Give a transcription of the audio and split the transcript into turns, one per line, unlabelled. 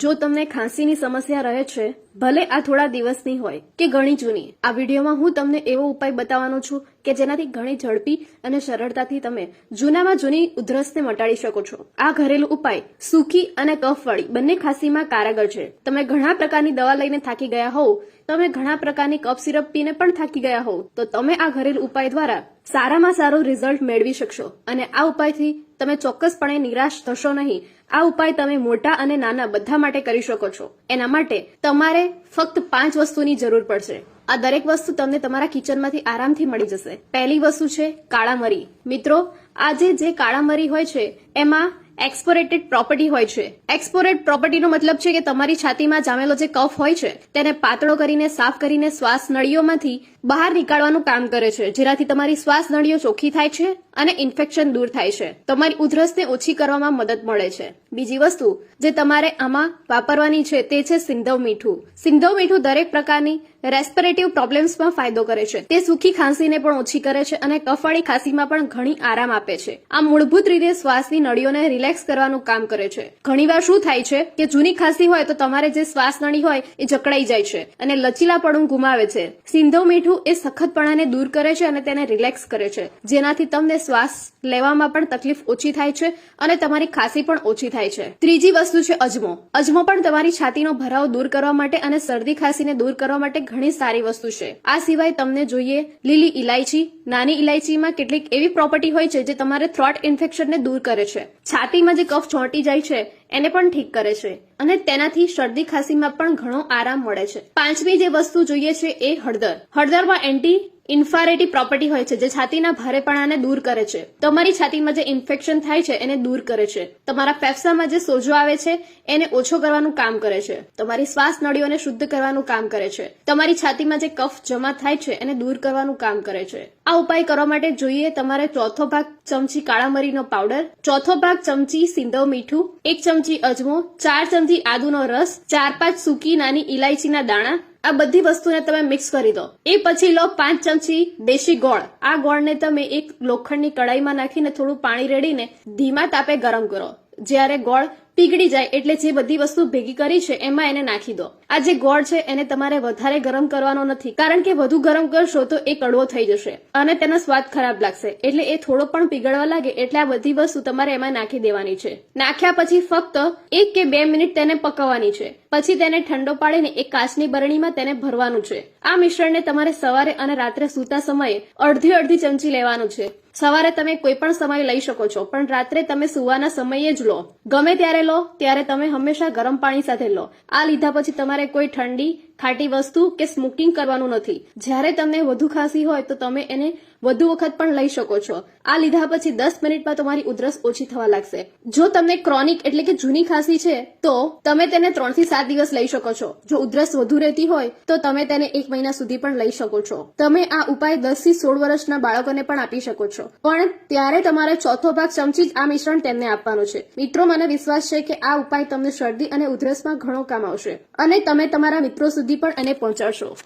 જો તમને ખાંસીની સમસ્યા રહે છે, ભલે આ થોડા દિવસની હોય કે ઘણી જૂની, આ વિડીયોમાં હું તમને એવો ઉપાય બતાવવાનો છું કે જેનાથી ઘણી ઝડપી અને સરળતાથી તમે જૂનામાં જૂની ઉધરસને મટાડી શકો છો. આ ઘરેલું ઉપાય સૂકી અને કફવાળી બંને ખાંસીમાં કારગર છે. તમે ઘણા પ્રકારની દવા લઈને થાકી ગયા હોવ, તમે ઘણા પ્રકારની કફ સિરપ પીને પણ થાકી ગયા હોવ, તો તમે આ ઘરેલું ઉપાય દ્વારા સારામાં સારું રિઝલ્ટ મેળવી શકશો. અને આ ઉપાયથી તમે ચોક્કસપણે નિરાશ થશો નહીં. આ ઉપાય તમે મોટા અને નાના બધા માટે કરી શકો છો. એના માટે તમારે ફક્ત પાંચ વસ્તુની જરૂર પડશે. આ દરેક વસ્તુ તમને તમારા કિચનમાંથી આરામથી મળી જશે. પહેલી વસ્તુ છે કાળા મરી. મિત્રો, આજે જે કાળા મરી હોય છે, એમાં એક્સપોરેટેડ પ્રોપર્ટી હોય છે. એક્સપોરેટ પ્રોપર્ટીનો મતલબ છે કે તમારી છાતીમાં જામેલો જે કફ હોય છે, તેને પાતળો કરીને, સાફ કરીને શ્વાસ નળીઓમાંથી બહાર નીકાળવાનું કામ કરે છે. જેનાથી તમારી શ્વાસ નળીઓ ચોખ્ખી થાય છે અને ઇન્ફેક્શન દૂર થાય છે. તમારી ઉધરસને ઓછી કરવામાં મદદ મળે છે. બીજી વસ્તુ, જે તમારે આમાં વાપરવાની છે તે છે સિંધવ મીઠું. સિંધવ મીઠું દરેક પ્રકારની રેસ્પિરેટિવ પ્રોબ્લેમ્સમાં ફાયદો કરે છે. તે સુખી ખાંસીને પણ ઓછી કરે છે અને કફવાળી ખાંસીમાં પણ ઘણી આરામ આપે છે. આ મૂળભૂત રીતે શ્વાસની નળીઓને રિલેક્સ કરવાનું કામ કરે છે. ઘણીવાર શું થાય છે કે જૂની ખાંસી હોય તો તમારે જે શ્વાસ નળી હોય એ જકડાઈ જાય છે અને લચીલાપણું ગુમાવે છે. સિંધવ મીઠું એ સખતપણાને દૂર કરે છે અને તેને રિલેક્સ કરે છે. જેનાથી તમને શ્વાસ લેવામાં પણ તકલીફ ઓછી થાય છે અને તમારી ખાંસી પણ ઓછી થાય છે. ત્રીજી વસ્તુ છે અજમો. અજમો પણ તમારી છાતીનો ભરાવ દૂર કરવા માટે અને શરદી ખાંસીને દૂર કરવા માટે ઘણી સારી વસ્તુ છે. આ સિવાય તમને જોઈએ લીલી ઇલાયચી નાની ઇલાયચીમાં કેટલીક એવી પ્રોપર્ટી હોય છે જે તમારે થ્રોટ ઇન્ફેક્શનને દૂર કરે છે. છાતીમાં જે કફ ચોંટી જાય છે, એને પણ ઠીક કરે છે. અને તેનાથી શરદી ખાંસીમાં પણ ઘણો આરામ મળે છે. પાંચમી જે વસ્તુ જોઈએ છે એ હળદર. હળદરમાં એન્ટી ઇન્ફારેટી પ્રોપર્ટી હોય છે જે છાતીના ભારેપણાને દૂર કરે છે. તમારી છાતીમાં જે ઇન્ફેક્શન થાય છે, એને દૂર કરે છે. તમારા ફેફસામાં જે સોજો આવે છે, એને ઓછો કરવાનું કામ કરે છે. તમારી શ્વાસ નળીઓને શુદ્ધ કરવાનું કામ કરે છે. તમારી છાતીમાં જે કફ જમા થાય છે, એને દૂર કરવાનું કામ કરે છે. આ ઉપાય કરવા માટે જોઈએ તમારે ચોથો ભાગ ચમચી કાળા મરીનો પાવડર, ચોથો ભાગ ચમચી સિંધવ મીઠું, એક ચમચી અજમો, ચાર ચમચી આદુનો રસ, ચાર પાંચ સૂકી નાની ઇલાયચીના દાણા, આ બધી વસ્તુને તમે મિક્સ કરી દો. એ પછી લો પાંચ ચમચી દેશી ગોળ. આ ગોળને તમે એક લોખંડની કડાઈમાં નાખીને થોડું પાણી રેડીને ધીમા તાપે ગરમ કરો. જ્યારે ગોળ પીગળી જાય એટલે જે બધી વસ્તુ ભેગી કરી છે, એમાં એને નાખી દો. આ જે ગોળ છે, એને તમારે વધારે ગરમ કરવાનો નથી. કારણ કે વધુ ગરમ કરશો તો એ કડવો થઈ જશે અને તેનો સ્વાદ ખરાબ લાગશે. એટલે એ થોડો પણ પીગળવા લાગે એટલે આ બધી વસ્તુ તમારે એમાં નાખી દેવાની છે. નાખ્યા પછી ફક્ત એક કે બે મિનિટ તેને પકવવાની છે. પછી તેને ઠંડો પાડીને એક કાચની બરણીમાં તેને ભરવાનું છે. આ મિશ્રણને તમારે સવારે અને રાત્રે સૂતા સમયે અડધી અડધી ચમચી લેવાનું છે. સવારે તમે કોઈ પણ સમય લઈ શકો છો, પણ રાત્રે તમે સુવાના સમયે જ લો. ગમે ત્યારે લો, ત્યારે તમે હંમેશા ગરમ પાણી સાથે લો. આ લીધા પછી તમારે કોઈ ઠંડી ખાટી વસ્તુ કે સ્મોકિંગ કરવાનું નથી. જ્યારે તમને વધુ ખાંસી હોય તો તમે એને વધુ વખત પણ લઈ શકો છો. આ લીધા પછી દસ મિનિટમાં તમારી ઉધરસ ઓછી થવા લાગશે. જો તમને ક્રોનિક એટલે કે જૂની ખાંસી છે, તો તમે તેને ત્રણથી સાત દિવસ લઈ શકો છો. જો ઉધરસ વધુ રહેતી હોય, તો તમે તેને એક મહિના સુધી પણ લઈ શકો છો. તમે આ ઉપાય દસથી સોળ વર્ષના બાળકોને પણ આપી શકો છો. પણ ત્યારે તમારે ચોથો ભાગ ચમચી જ આ મિશ્રણ તેમને આપવાનું છે. મિત્રો, મને વિશ્વાસ છે કે આ ઉપાય તમને શરદી અને ઉધરસમાં ઘણો કામ આવશે. અને તમે તમારા મિત્રો સુધી પણ એને પહોંચાડશો.